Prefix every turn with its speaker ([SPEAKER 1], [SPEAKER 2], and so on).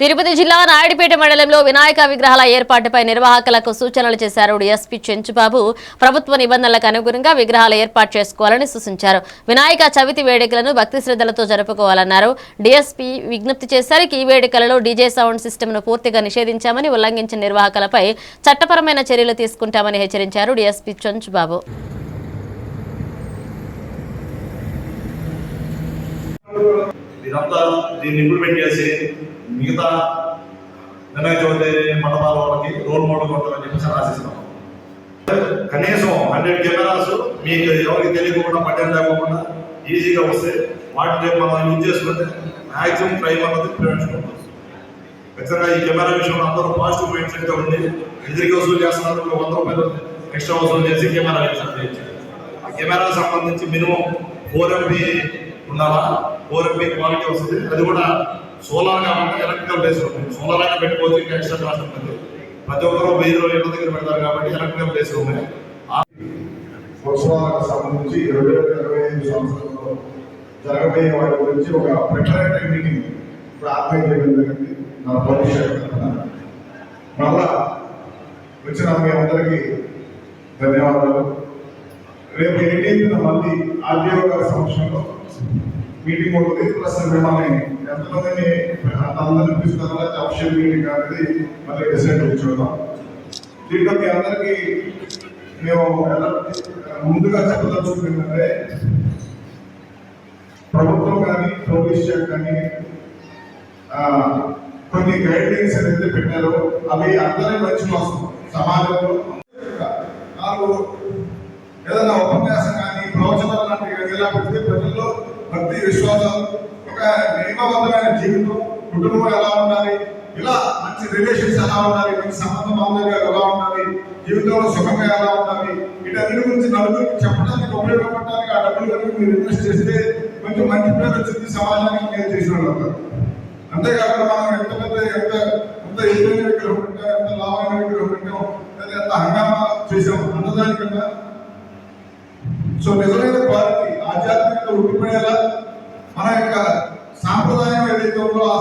[SPEAKER 1] తిరుపతి జిల్లా నాయుడుపేట మండలంలో వినాయక విగ్రహాల ఏర్పాటుపై నిర్వాహకులకు సూచనలు చేశారు డీఎస్పీ చెంచుబాబు. ప్రభుత్వ నిబంధనలకు అనుగుణంగా విగ్రహాలు ఏర్పాటు చేసుకోవాలని సూచించారు. వినాయక చవితి వేడుకలను భక్తి శ్రద్ధలతో జరుపుకోవాలన్నారు. డిఎస్పీ విజ్ఞప్తి చేశారు ఈ వేడుకలలో డీజే సౌండ్ సిస్టమ్ను పూర్తిగా నిషేధించామని ఉల్లంఘించిన నిర్వాహకులపై చట్టపరమైన చర్యలు తీసుకుంటామని హెచ్చరించారు డిఎస్పీ చెంచుబాబు.
[SPEAKER 2] ఇదంతా దీన్ని ఇంప్లిమెంట్ చేసి మిగతా వినాయక చవితి మండపాల వాళ్ళకి రోల్ మోడల్ కొట్టాలని చెప్పేసి ఆశిస్తున్నాం కనీసం హండ్రెడ్ కెమెరాస్ మీకు ఎవరికి తెలియకుండా పట్టం లేకుండా ఈజీగా వస్తే వాటిని మనం యూజ్ చేసుకుంటే మ్యాక్సిమం క్రైమ్ అన్నది ప్రివెన్షన్ ఉంటుంది. ఖచ్చితంగా ఈ కెమెరా విషయంలో అందరూ పాజిటివ్ మైండ్ సెట్ ఉంది ఎదురుగా వసూలు చేస్తున్నారు వంద రూపాయలు ఎక్స్ట్రా వసూలు చేసి కెమెరా ఆ కెమెరా సంబంధించి మినిమం ఫోర్ ఎంపీ ఉండాలా? ఫోర్ క్వాలిటీ వస్తుంది. అది కూడా సోలార్ కాకుండా ఎలక్ట్రికల్ బేస్ ఉంటుంది. సోలార్ అయినా పెట్టుకోవచ్చు ఇంకా ఎక్స్ట్రా కాస్ట్ ఉంటుంది. ప్రతి ఒక్కరు వెయ్యి రోజుల ఇళ్ళ దగ్గర పెడతారు కాబట్టి ఎలక్ట్రికల్ బేస్ ఉన్నాయి
[SPEAKER 3] ఉత్సవాలకు సంబంధించి రెండు వేల ఇరవై ఐదు సంవత్సరంలో జరగబోయే వాటి గురించి ఒక ప్రిపరేటరీ మీటింగ్ ఇప్పుడు ఆర్గనైజ్ చేయడం జరిగింది. నా భవిష్యత్ మళ్ళా వచ్చిన మీ అందరికీ ధన్యవాదాలు. రేపు ఎయిటీన్త్ మళ్ళీ ఆర్డీఓ గారి సమక్షంలో మీటింగ్ ఉంటుంది. ప్లస్ మిమ్మల్ని ఎంతమందిని అందరిని పిలుస్తారో అఫిషియల్ మీటింగ్ అనేది మళ్ళీ డిసైడ్ చూద్దాం. దీంట్లో మీ అందరికీ మేము ముందుగా చెప్పదలుచుకుంది ఏంటంటే ప్రభుత్వం కానీ పోలీస్ శాఖ కానీ ఆ, కొన్ని గైడ్ లైన్స్ ఏదైతే పెట్టారో అవి అందరూ మంచి కోసం సమాజంలో నాలుగు ఏదైనా కాబట్టి ప్రజల్లో భక్తి విశ్వాసం ఒక నియమబద్ధమైన జీవితం కుటుంబం ఎలా ఉండాలి ఇలా మంచి రిలేషన్స్ ఎలా ఉండాలి మంచి సంబంధ బాంధవ్యాలు ఎలా ఉండాలి జీవితంలో సుఖంగా ఎలా ఉండాలి వీటన్నిటి గురించి నలుగురికి చెప్పడానికి ఉపయోగపడటానికి ఆ డబ్బులు కనుక మీరు ఇన్వెస్ట్ చేస్తే కొంచెం మంచి పేరు వచ్చింది సమాజానికి నేను చేసిన వాళ్ళు అంతేకాకుండా మనం ఎంత పెద్ద ఎంత ఎంత ఎదురైన విగ్రహం పెట్టాం ఎంత లాభమైన విగ్రహం పెట్టాం లేదా ఎంత హంగామా చేసాం అన్నదానికన్నా. సో నిజమైన క్వాలిటీ ఆధ్యాత్మికత ఉట్టిపడేలా మన యొక్క సాంప్రదాయం ఏదైతే ఉందో ఆ